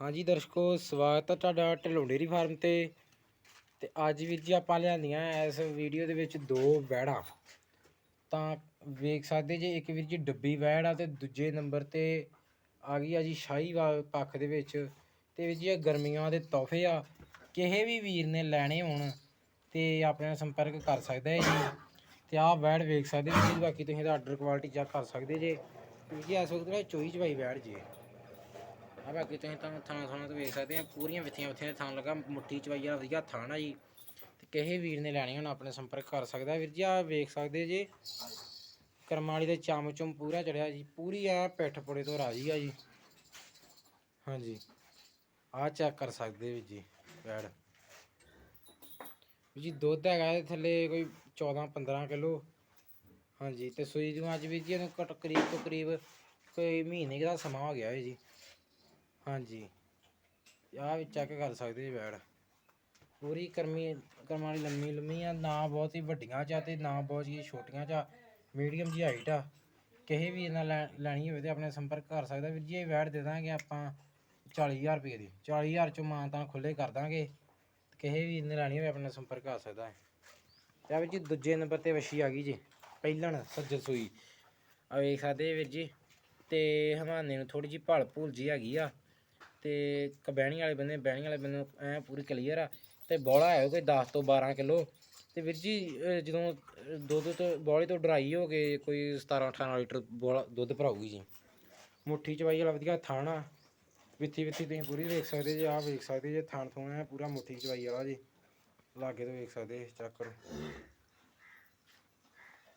ਹਾਂਜੀ ਦਰਸ਼ਕੋ, ਸਵਾਗਤ ਹੈ ਤੁਹਾਡਾ ਢਿੱਲੋਂ ਡੇਅਰੀ ਫਾਰਮ ਤੇ। ਤੇ ਅੱਜ ਵੀਰ ਜੀ ਆਪਾਂ ਲਿਆਂਦੀਆਂ ਇਸ ਵੀਡੀਓ ਦੇ ਵਿੱਚ ਦੋ ਵੈੜਾਂ ਤਾਂ ਵੇਖ ਸਕਦੇ ਜੇ ਇੱਕ ਵੀਰ ਜੀ ਡੱਬੀ ਵੈੜ ਆ ਤੇ ਦੂਜੇ ਨੰਬਰ ਤੇ ਆ ਗਈ ਆ ਜੀ ਸ਼ਾਹੀ ਪੱਖ ਦੇ ਵਿੱਚ। ਤੇ ਵੀਰ ਜੀ ਇਹ ਗਰਮੀਆਂ ਦੇ ਤੋਹਫੇ ਆ। ਕਿਸੇ ਵੀ ਵੀਰ ਨੇ ਲੈਣੇ ਹੋਣ ਤੇ ਆਪਣੇ ਨਾਲ ਸੰਪਰਕ ਕਰ ਸਕਦਾ ਹੈ ਜੀ। ਤੇ ਆਹ ਵੈੜ ਵੇਖ ਸਕਦੇ ਜੀ, ਬਾਕੀ ਤੁਸੀਂ ਇਹਦਾ ਆਰਡਰ ਕੁਆਲਿਟੀ ਚੈੱਕ ਕਰ ਸਕਦੇ ਜੇ। ਕਿਉਂਕਿ ਜੀ, ਇਸ ਵਕਤ ਨਾ ਚੋਈ ਚਵਾਈ ਵੈੜ ਜੀ। ਆ ਬਾਕੀ ਤੁਸੀਂ ਤੁਹਾਨੂੰ ਥਾਂ ਥਾਂ ਤੋਂ ਵੇਖ ਸਕਦੇ ਆ, ਪੂਰੀਆਂ ਵਿੱਥੀਆਂ ਵਿੱਥੀਆਂ ਥਾਂ ਲੱਗਾ, ਮੁੱਠੀ ਚਵਾਈ ਵਾਲਾ ਵਧੀਆ ਥਾਂ ਆ ਜੀ। ਤੇ ਕਿਸੇ ਵੀਰ ਨੇ ਲੈਣੀ ਹੁਣ, ਆਪਣੇ ਸੰਪਰਕ ਕਰ ਸਕਦਾ ਵੀਰ ਜੀ, ਆ ਵੇਖ ਸਕਦੇ ਜੇ। ਕਰਮਾਂ ਦੇ ਚਮ ਚੁੰਮ ਪੂਰਾ ਚੜਿਆ ਜੀ, ਪੂਰੀ ਆ ਪਿੱਠ ਪੁੜੇ ਤੋਂ ਰਾਜੀ ਆ ਜੀ। ਹਾਂਜੀ। ਆ ਚੈੱਕ ਕਰ ਸਕਦੇ ਵੀਰ ਜੀ ਵੈੜ ਜੀ, ਦੁੱਧ ਹੈਗਾ ਇਹਦੇ ਥੱਲੇ ਕੋਈ 14 15 ਕਿਲੋ। ਹਾਂਜੀ, ਤੇ ਸੂਈ ਨੂੰ ਅੱਜ ਵੀਰ ਜੀ, ਇਹਨੂੰ ਘੱਟ ਕਰੀਬ ਤੋਂ ਕਰੀਬ ਕੋਈ ਮਹੀਨੇ ਦਾ ਸਮਾਂ ਹੋ ਗਿਆ ਹੈ ਜੀ। ਹਾਂਜੀ। ਆਹ ਵੀ ਚੈੱਕ ਕਰ ਸਕਦੇ ਜੀ ਵੈੜ ਪੂਰੀ ਕਰਮੀ, ਕਰਮਾਂ ਵਾਲੀ ਲੰਮੀ ਲੰਮੀ ਆ, ਨਾ ਬਹੁਤ ਹੀ ਵੱਡੀਆਂ ਚ ਆ ਤੇ ਨਾ ਬਹੁਤ ਹੀ ਛੋਟੀਆਂ ਚ ਆ। ਮੀਡੀਅਮ ਜੀ ਹਾਈਟ ਆ। ਕਿਸੇ ਵੀ ਇਹਨਾਂ ਲੈ- ਲੈਣੀ ਹੋਵੇ ਤੇ ਆਪਣੇ ਸੰਪਰਕ ਕਰ ਸਕਦਾ। ਵੀਰ ਜੀ, ਇਹ ਵੈੜ ਦੇ ਦਾਂਗੇ ਆਪਾਂ 40000 ਰੁਪਏ ਦੀ। 40000 ਚੋਂ ਮਾਂ ਤਾਂ ਖੁੱਲੇ ਕਰ ਦਾਂਗੇ। ਕਿਸੇ ਵੀ ਇਹਨੇ ਲੈਣੀ ਹੋਵੇ, ਆਪਣੇ ਸੰਪਰਕ ਕਰ ਸਕਦਾ ਹੈ। ਤੇ ਆ ਵੀਰ ਜੀ, ਦੂਜੇ ਨੰਬਰ ਤੇ ਵਸ਼ੀ ਆ ਗਈ ਜੀ। ਪਹਿਲਣ ਸੱਜਣ ਸੂਈ। ਆ ਵੇਖ ਸਕਦੇ ਵੀਰ ਜੀ। ਤੇ ਹਵਾਨੇ ਨੂੰ ਥੋੜੀ ਜੀ ਭਲ ਭੂਲ ਜੀ ਹੈਗੀ ਆ। ਤੇ ਕਬੈਣੀ ਵਾਲੇ ਬੰਦੇ, ਬਹਿਣੀ ਵਾਲੇ ਬੰਦੇ ਐ ਪੂਰੀ ਕਲੀਅਰ ਆ ਤੇ ਬੋਲਾ ਹੈ ਕੋਈ 10 ਤੋਂ 12 ਕਿਲੋ। ਤੇ ਵੀਰ ਜੀ ਜਦੋਂ ਦੁੱਧ ਤੋਂ, ਬੋਲੇ ਤੋਂ ਡਰਾਈ ਹੋ ਕੇ ਕੋਈ 17 18 ਲੀਟਰ ਬੋਲਾ ਦੁੱਧ ਭਰਾਊਗੀ ਜੀ। ਮੁੱਠੀ ਚਵਾਈ ਵਾਲਾ ਵਧੀਆ ਥਾਣਾ ਵਿੱਥੀ ਵਿੱਥੀ ਤੁਸੀਂ ਪੂਰੀ ਵੇਖ ਸਕਦੇ ਜੀ, ਆਹ ਵੇਖ ਸਕਦੇ ਜੇ, ਥਾਣ ਥੂਣ ਹੈ ਪੂਰਾ ਮੁੱਠੀ ਚਵਾਈ ਵਾਲਾ ਜੀ। ਲਾਗੇ ਤੋਂ ਵੇਖ ਸਕਦੇ ਚੈੱਕ ਕਰੋ।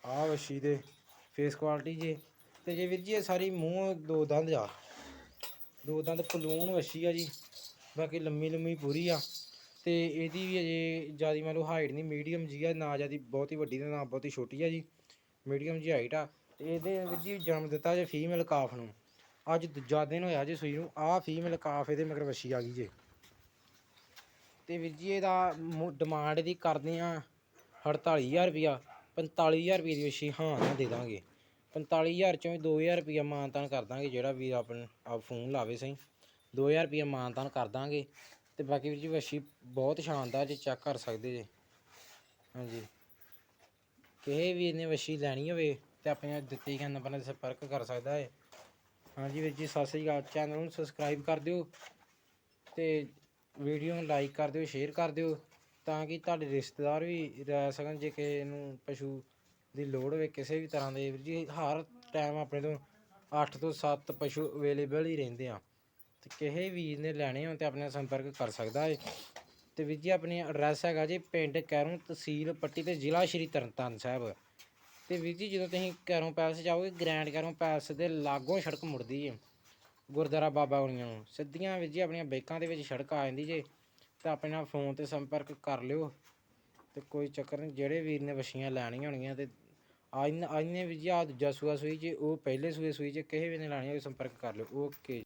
ਆਹ ਵਸ਼ੀ ਦੇ ਫੇਸ ਕੁਆਲਿਟੀ ਜੀ। ਤੇ ਜੇ ਵੀਰ ਜੀ ਇਹ ਸਾਰੀ ਮੂੰਹ, ਦੋ ਦੰਦ ਆ। ਦੋ ਦੰਦ ਪਲੂਣ ਵੱਛੀ ਆ ਜੀ, ਬਾਕੀ ਲੰਮੀ ਲੰਮੀ ਪੂਰੀ ਆ। ਤੇ ਇਹਦੀ ਵੀ ਅਜੇ ਜਿਆਦੀ ਮੰਨ ਲਓ ਹਾਈਟ ਨਹੀਂ ਮੀਡੀਅਮ ਜੀ ਆ, ਨਾ ਜਿਆਦੀ ਬਹੁਤੀ ਵੱਡੀ ਤੇ ਨਾ ਬਹੁਤੀ ਛੋਟੀ ਆ ਜੀ। ਮੀਡੀਅਮ ਜੀ ਹਾਈਟ ਆ, ਤੇ ਇਹਦੇ ਵੀਰ ਜੀ ਜਨਮ ਦਿੱਤਾ ਜੇ ਫੀਮੇਲ ਕਾਫ ਨੂੰ। ਅੱਜ ਦੂਜਾ ਦਿਨ ਹੋਇਆ ਜੀ ਸੂਈ ਨੂੰ ਆਹ ਫੀਮੇਲ ਕਾਫ ਇਹਦੇ ਮਗਰ ਵੱਛੀ ਆ ਗਈ ਜੇ। ਤੇ ਵੀਰ ਜੀ ਇਹਦਾ ਡਿਮਾਂਡ ਦੀ ਕਰਦੇ ਆ 48000 ਰੁਪਿਆ 45000 ਰੁਪਏ ਦੀ ਵੱਛੀ ਹਾਂ ਨਾ ਦੇ ਦਾਂਗੇ। 45000 ਚੋਂ ਵੀ 2000 ਰੁਪਿਆ ਮਾਨਤਾਨ ਕਰ ਦਾਂਗੇ, ਜਿਹੜਾ ਵੀਰ ਆਪਣ ਆਪ ਫੋਨ ਲਾਵੇ ਸਹੀ। 2000 ਰੁਪਿਆ ਮਾਨਤਾਨ ਕਰ ਦਾਂਗੇ। ਤੇ ਬਾਕੀ ਵੀਰ ਜੀ ਵਸ਼ੀ ਬਹੁਤ ਸ਼ਾਨਦਾਰ ਜੇ ਚੈੱਕ ਕਰ ਸਕਦੇ ਜੇ। ਹਾਂਜੀ। ਕਿਸੇ ਵੀ ਇਹਨੇ ਵਸ਼ੀ ਲੈਣੀ ਹੋਵੇ ਤੇ ਆਪਣੇ ਦਿੱਤੇ ਗਏ ਨੰਬਰ ਨਾਲ ਸੰਪਰਕ ਕਰ ਸਕਦਾ ਹੈ। ਹਾਂਜੀ ਵੀਰ ਜੀ, ਸਤਿ ਸ੍ਰੀ ਅਕਾਲ। ਚੈਨਲ ਨੂੰ ਸਬਸਕ੍ਰਾਈਬ ਕਰ ਦਿਓ ਤੇ ਵੀਡੀਓ ਨੂੰ ਲਾਈਕ ਕਰ ਦਿਓ, ਸ਼ੇਅਰ ਕਰ ਦਿਓ ਤਾਂ ਕਿ ਤੁਹਾਡੇ ਰਿਸ਼ਤੇਦਾਰ ਵੀ ਰਹਿ ਸਕਣ, ਜੇ ਕਿਸੇ ਨੂੰ ਪਸ਼ੂ ਦੀ ਲੋੜ ਹੋਵੇ ਕਿਸੇ ਵੀ ਤਰ੍ਹਾਂ ਦੇ ਵੀਰ ਜੀ, ਹਰ ਟਾਈਮ ਆਪਣੇ ਤੋਂ 8 ਤੋਂ 7 ਪਸ਼ੂ ਅਵੇਲੇਬਲ ਹੀ ਰਹਿੰਦੇ ਆ। ਤੇ ਕਿਸੇ ਵੀਰ ਨੇ ਲੈਣੇ ਹੋਣ ਤੇ ਆਪਣੇ ਨਾਲ ਸੰਪਰਕ ਕਰ ਸਕਦਾ ਹੈ। ਤੇ ਵੀਰ ਜੀ, ਆਪਣੀ ਐਡਰੈਸ ਹੈਗਾ ਜੀ ਪਿੰਡ ਕੈਰੋਂ ਤਹਿਸੀਲ ਪੱਟੀ ਤੇ ਜ਼ਿਲ੍ਹਾ ਸ਼੍ਰੀ ਤਰਨਤਾਰਨ ਸਾਹਿਬ। ਤੇ ਵੀਰ ਜੀ, ਜਦੋਂ ਤੁਸੀਂ ਕੈਰੋਂ ਪੈਲਸ ਜਾਓਗੇ ਗ੍ਰੈਂਡ ਕੈਰੋਂ ਪੈਲਸ ਦੇ ਲਾਗੋਂ ਸੜਕ ਮੁੜਦੀ ਹੈ ਗੁਰਦੁਆਰਾ ਬਾਬਾ ਗੁਣੀਆਂ ਨੂੰ। ਸਿੱਧੀਆਂ ਵੀਰ ਜੀ, ਆਪਣੀਆਂ ਬਾਈਕਾਂ ਦੇ ਵਿੱਚ ਸੜਕ ਆ ਜਾਂਦੀ ਜੇ, ਤਾਂ ਆਪਣੇ ਨਾਲ ਫੋਨ ਤੇ ਸੰਪਰਕ ਕਰ ਲਿਓ। ਤੇ ਕੋਈ ਚੱਕਰ ਨਹੀਂ, ਜਿਹੜੇ ਵੀਰ ਨੇ ਵਸ਼ੀਆਂ ਲੈਣੀਆਂ ਹੋਣਗੀਆਂ ਤੇ ਅੱਜ ਅੱਜ ਨੇ ਵੀ ਜੀ ਆ ਦੂਜਾ ਸੂਆ ਸੂਈ ਜੇ, ਉਹ ਪਹਿਲੇ ਸੂਏ ਸੂਈ 'ਚ ਕਿਸੇ ਵੀ ਨੇ ਲੈਣੀ ਹੋਵੇ ਸੰਪਰਕ ਕਰ ਲਿਓ, ਓਕੇ